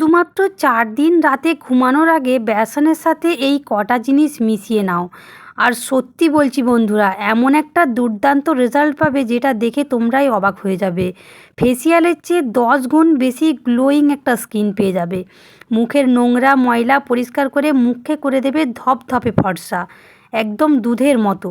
শুধুমাত্র চার দিন রাতে ঘুমানোর আগে বেসনের সাথে এই কটা জিনিস মিশিয়ে নাও। আর সত্যি বলছি বন্ধুরা, এমন একটা দুর্দান্ত রেজাল্ট পাবে যেটা দেখে তোমরাই অবাক হয়ে যাবে। ফেসিয়ালের চেয়ে দশ গুণ বেশি গ্লোয়িং একটা স্কিন পেয়ে যাবে। মুখের নোংরা ময়লা পরিষ্কার করে মুখে করে দেবে ধপধপে ফর্সা, একদম দুধের মতো।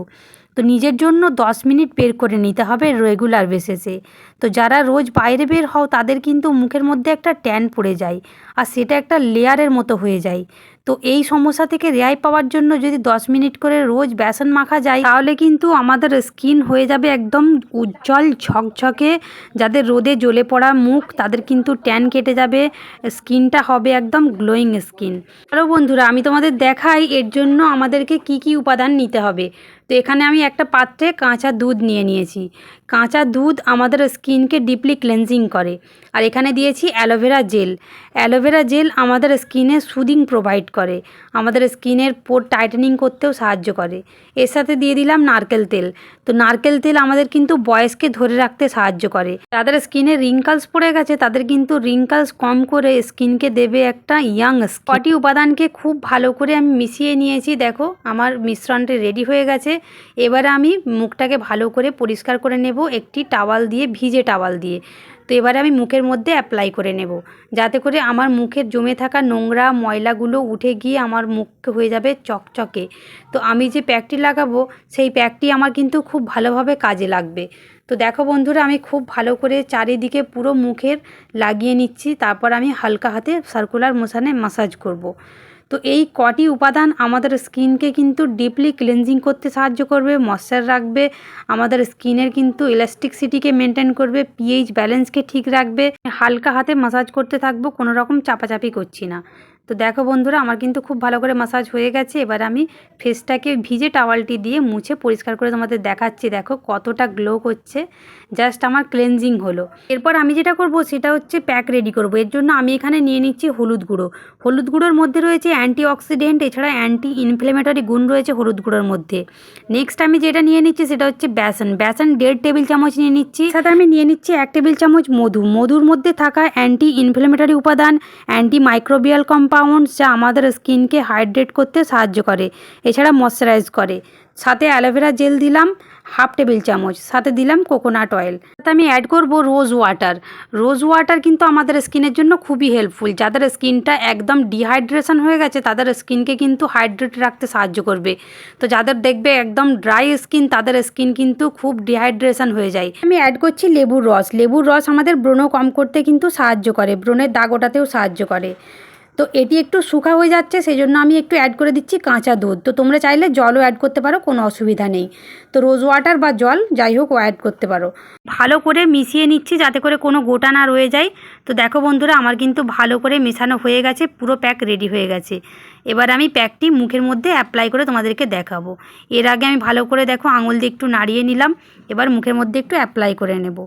তো নিজের জন্য দশ মিনিট বের করে নিতে হবে রেগুলার বেসিসে তো যারা রোজ বাইরে বের হও, তাদের কিন্তু মুখের মধ্যে একটা ট্যান পড়ে যায় আর সেটা একটা লেয়ারের মতো হয়ে যায়। তো এই সমস্যা থেকে রেহাই পাওয়ার জন্য যদি দশ মিনিট করে রোজ বেসন মাখা যায়, তাহলে কিন্তু আমাদের স্কিন হয়ে যাবে একদম উজ্জ্বল ঝকঝকে। যাদের রোদে জ্বলে পড়া মুখ, তাদের কিন্তু ট্যান কেটে যাবে স্কিনটা হবে একদম গ্লোয়িং স্কিন আরও বন্ধুরা, আমি তোমাদের দেখাই এর জন্য আমাদেরকে কি কি উপাদান নিতে হবে। তো এখানে আমি একটা পাত্রে কাঁচা দুধ নিয়ে নিয়েছি। কাঁচা দুধ আমাদের স্কিনকে ডিপলি ক্লেনজিং করে। আর এখানে দিয়েছি অ্যালোভেরা জেল। অ্যালোভেরা জেল আমাদের স্কিনে সুদিং প্রোভাইড করে। আমাদের স্কিনের পোর টাইটেনিং করতেও সাহায্য করে। এর সাথে দিয়ে দিলাম নারকেল তেল। তো নারকেল তেল আমাদের কিন্তু বয়সকে ধরে রাখতে সাহায্য করে। যাদের স্কিনে রিঙ্কালস পড়ে গেছে, তাদের কিন্তু রিঙ্কালস কম করে স্কিনকে দেবে একটা ইয়াং স্কটি উপাদানকে খুব ভালো করে আমি মিশিয়ে নিয়েছি। দেখো, আমার মিশ্রণটি রেডি হয়ে গেছে। এবারে আমি মুখটাকে ভালো করে পরিষ্কার করে নেব, একটি টাওয়াল দিয়ে, ভিজে টাওয়াল দিয়ে। তো এবারে আমি মুখের মধ্যে অ্যাপ্লাই করে নেব, যাতে করে আমার মুখের জমে থাকা নোংরা ময়লাগুলো উঠে গিয়ে আমার মুখ হয়ে যাবে চকচকে। তো আমি যে প্যাকটি লাগাবো, সেই প্যাকটি আমার কিন্তু খুব ভালোভাবে কাজে লাগবে। তো দেখো বন্ধুরা, আমি খুব ভালো করে চারিদিকে পুরো মুখের লাগিয়ে নিচ্ছি, তারপর আমি হালকা হাতে সার্কুলার মোশানে মাসাজ করব। তো এই কটি উপাদান আমাদের স্কিনকে কিন্তু ডিপলি ক্লিনজিং করতে সাহায্য করবে ময়শ্চার রাখবে, আমাদের স্কিনের কিন্তু ইলাস্টিকসিটিকে মেনটেন করবে পিএইচ ব্যালেন্সকে ঠিক রাখবে। হালকা হাতে মাসাজ করতে থাকব, কোনো রকম চাপাচাপি করছি না। তো দেখো বন্ধুরা, আমার কিন্তু খুব ভালো করে মাসাজ হয়ে গেছে। এবার আমি ফেসটাকে ভিজে টাওয়ালটি দিয়ে মুছে পরিষ্কার করে তোমাদের দেখাচ্ছি। দেখো কতটা গ্লো করছে। জাস্ট আমার ক্লেনজিং হলো। এরপর আমি যেটা করব, সেটা হচ্ছে প্যাক রেডি করব। এর জন্য আমি এখানে নিয়ে নিচ্ছি হলুদ গুঁড়ো। হলুদ গুঁড়োর মধ্যে রয়েছে অ্যান্টি অক্সিডেন্ট এছাড়া অ্যান্টি ইনফ্লেমেটরি গুণ রয়েছে হলুদ গুঁড়োর মধ্যে। নেক্সট আমি যেটা নিয়ে নিচ্ছি, সেটা হচ্ছে বেসন। বেসন দেড় টেবিল চামচ নিয়ে নিচ্ছি। সাথে আমি নিয়ে নিচ্ছি এক টেবিল চামচ মধু। মধুর মধ্যে থাকা অ্যান্টি ইনফ্লেমেটরি উপাদান অ্যান্টি মাইক্রোবিয়াল কম্পাউন্ডস যা আমাদের স্কিনকে হাইড্রেট করতে সাহায্য করে, এছাড়া ময়শ্চারাইজ করে। সাথে অ্যালোভেরা জেল দিলাম হাফ টেবিল চামচ। সাথে দিলাম কোকোনাট অয়েল সাথে আমি অ্যাড করব রোজ ওয়াটার রোজ ওয়াটার কিন্তু আমাদের স্কিনের জন্য খুবই হেল্পফুল যাদের স্কিনটা একদম ডিহাইড্রেশন হয়ে গেছে, তাদের স্কিনকে কিন্তু হাইড্রেট রাখতে সাহায্য করবে। তো যাদের দেখবে একদম ড্রাই স্কিন তাদের স্কিন কিন্তু খুব ডিহাইড্রেশন হয়ে যায়। আমি অ্যাড করছি লেবুর রস। লেবুর রস আমাদের ব্রণ কম করতে কিন্তু সাহায্য করে। ব্রণের দাগ ওটাতেও সাহায্য করে। তো এটি একটু শুকা হয়ে যাচ্ছে সেই জন্য আমি একটু অ্যাড করে দিচ্ছি কাঁচা দুধ। তো তোমরা চাইলে জলও অ্যাড করতে পারো, কোনো অসুবিধা নেই। তো রোজ ওয়াটার বা জল, যাই হোক অ্যাড করতে পারো। ভালো করে মিশিয়ে নিচ্ছি যাতে করে কোনো গোটা না রয়ে যায়। তো দেখো বন্ধুরা, আমার কিন্তু ভালো করে মেশানো হয়ে গেছে, পুরো প্যাক রেডি হয়ে গেছে। এবার আমি প্যাকটি মুখের মধ্যে অ্যাপ্লাই করে তোমাদেরকে দেখাবো। এর আগে আমি ভালো করে দেখো আঙুল দিয়ে একটু নাড়িয়ে নিলাম, এবার মুখের মধ্যে একটু অ্যাপ্লাই করে নেব।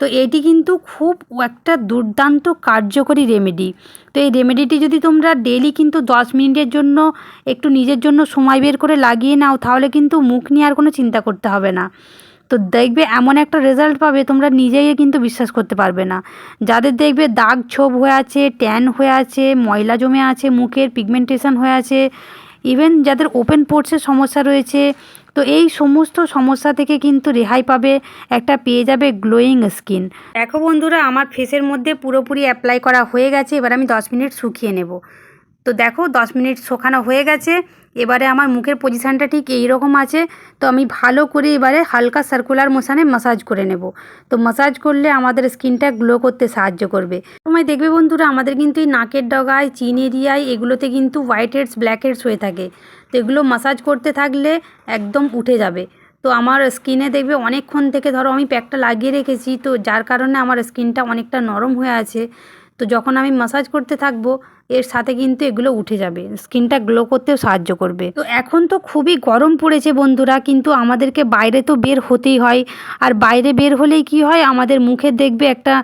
তো এটি কিন্তু খুব একটা দুর্দান্ত কার্যকরী রেমেডি তো এই রেমেডিটি যদি তোমরা ডেলি কিন্তু দশ মিনিটের জন্য, একটু নিজের জন্য সময় বের করে লাগিয়ে নাও, তাহলে কিন্তু মুখ নিয়ে আর কোনো চিন্তা করতে হবে না। তো দেখবে এমন একটা রেজাল্ট পাবে, তোমরা নিজেই কিন্তু বিশ্বাস করতে পারবে না। যাদের দেখবে দাগ ছোপ হয়ে আছে ট্যান হয়ে আছে, ময়লা জমে আছে, মুখের পিগমেন্টেশন হয়ে আছে ইভেন যাদের ওপেন পোর্টসের সমস্যা রয়েছে, তো এই সমস্ত সমস্যা থেকে কিন্তু রেহাই পাবে একটা পেয়ে যাবে গ্লোয়িং স্কিন দেখো বন্ধুরা, আমার ফেসের মধ্যে পুরোপুরি অ্যাপ্লাই করা হয়ে গেছে, এবার আমি দশ মিনিট শুকিয়ে নেব। তো দেখো, দশ মিনিট শোকানো হয়ে গেছে। এবারে আমার মুখের পজিশানটা ঠিক এই রকম আছে। তো আমি ভালো করে এবারে হালকা সার্কুলার মোশানে মাসাজ করে নেব। তো মাসাজ করলে আমাদের স্কিনটা গ্লো করতে সাহায্য করবে। তোমায় দেখবে বন্ধুরা, আমাদের কিন্তু এই নাকের ডগায় চিন এরিয়ায় এগুলোতে কিন্তু হোয়াইট হেডস ব্ল্যাক হেডস হয়ে থাকে। তো এগুলো মাসাজ করতে থাকলে একদম উঠে যাবে। তো আমার স্কিনে দেখবে অনেকক্ষণ থেকে ধরো আমি প্যাকটা লাগিয়ে রেখেছি। তো যার কারণে আমার স্কিনটা অনেকটা নরম হয়ে আছে। তো যখন আমি মাসাজ করতে থাকব এর সাথে কিন্তু এগুলো উঠে যাবে। স্কিনটা গ্লো করতেও সাহায্য করবে। তো এখন তো খুবই গরম পড়েছে বন্ধুরা, কিন্তু আমাদেরকে বাইরে তো বের হতেই হয়। আর বাইরে বের হলেই কি হয়, আমাদের মুখে দেখবে একটা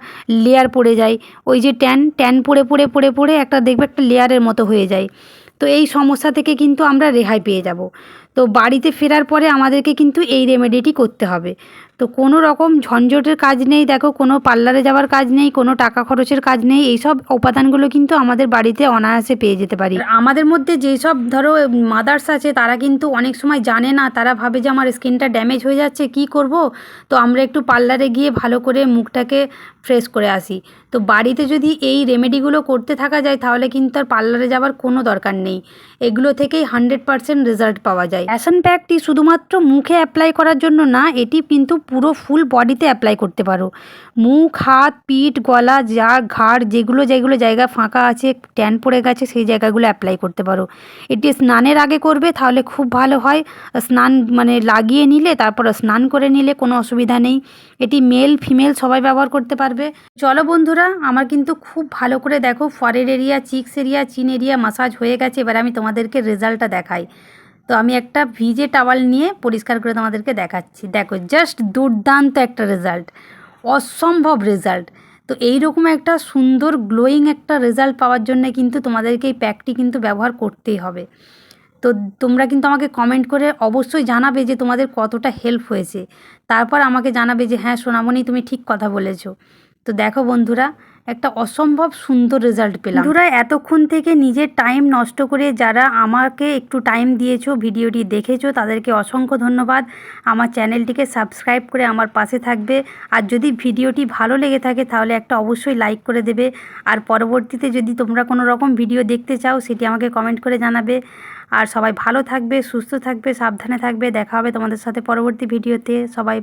লেয়ার পড়ে যায়। ওই যে ট্যান ট্যান পড়ে পড়ে পড়ে পড়ে একটা দেখবে একটা লেয়ারের মতো হয়ে যায়। তো এই সমস্যা থেকে কিন্তু আমরা রেহাই পেয়ে যাব। তো বাড়িতে ফেরার পরে আমাদেরকে কিন্তু এই রেমেডিটি করতে হবে। তো কোনো রকম ঝঞ্ঝটের কাজ নেই, দেখো, কোনো পার্লারে যাওয়ার কাজ নেই, কোনো টাকা খরচের কাজ নেই, এইসব উপাদানগুলো কিন্তু আমাদের বাড়িতে অনায়াসে পেয়ে যেতে পারি। আমাদের মধ্যে যেসব ধরো মাদার্স আছে, তারা কিন্তু অনেক সময় জানে না, তারা ভাবে যে আমার স্কিনটা ড্যামেজ হয়ে যাচ্ছে, কি করব? তো আমরা একটু পার্লারে গিয়ে ভালো করে মুখটাকে ফ্রেশ করে আসি। তো বাড়িতে যদি এই রেমেডিগুলো করতে থাকা যায়, তাহলে কিন্তু আর পার্লারে যাওয়ার কোনো দরকার নেই। এগুলো থেকেই হান্ড্রেড পারসেন্ট রেজাল্ট পাওয়া যায়। অ্যাশন প্যাকটি শুধুমাত্র মুখে অ্যাপ্লাই করার জন্য না, এটি কিন্তু পুরো ফুল বডিতে অ্যাপ্লাই করতে পারো। মুখ, হাত, পিঠ, গলা, যা ঘাড়, যেগুলো যেগুলো জায়গা ফাঁকা আছে ট্যান পড়ে গেছে, সেই জায়গাগুলো অ্যাপ্লাই করতে পারো। এটি স্নানের আগে করবে, তাহলে খুব ভালো হয়। স্নান মানে লাগিয়ে নিলে, তারপর স্নান করে নিলে কোনো অসুবিধা নেই। এটি মেল ফিমেল সবাই ব্যবহার করতে পারবে। চলো বন্ধুরা, আমার কিন্তু খুব ভালো করে দেখো forehead area cheeks area chin area massage হয়ে গেছে। এবার আমি তোমাদেরকে রেজাল্টটা দেখাই। তো আমি একটা ভিজে টাওয়াল নিয়ে পরিষ্কার করে তোমাদেরকে দেখাচ্ছি। দেখো জাস্ট দুর্দান্ত একটা রেজাল্ট অসম্ভব রেজাল্ট তো এই রকম একটা সুন্দর গ্লোয়িং একটা রেজাল্ট পাওয়ার জন্য কিন্তু তোমাদেরকে এই প্যাকটি কিন্তু ব্যবহার করতেই হবে। তো তোমরা কিন্তু আমাকে কমেন্ট করে অবশ্যই জানাবে যে তোমাদের কতটা হেল্প হয়েছে। তারপর আমাকে জানাবে যে হ্যাঁ সোনামণি, তুমি ঠিক কথা বলেছ। তো দেখো বন্ধুরা একটা অসম্ভব সুন্দর রেজাল্ট পেলাম। বন্ধুরা, এতক্ষণ থেকে নিজের টাইম নষ্ট করে যারা আমাকে একটু টাইম দিয়েছ, ভিডিওটি দেখেছ, তাদেরকে অসংখ্য ধন্যবাদ। আমার চ্যানেলটিকে সাবস্ক্রাইব করে আমার পাশে থাকবে। আর যদি ভিডিওটি ভালো লেগে থাকে, তাহলে একটা অবশ্যই লাইক করে দেবে। আর পরবর্তীতে যদি তোমরা কোনো রকম ভিডিও দেখতে চাও, সেটি আমাকে কমেন্ট করে জানাবে। আর সবাই ভালো থাকবে, সুস্থ থাকবে, সাবধানে থাকবে। দেখা হবে তোমাদের সাথে পরবর্তী ভিডিওতে সবাই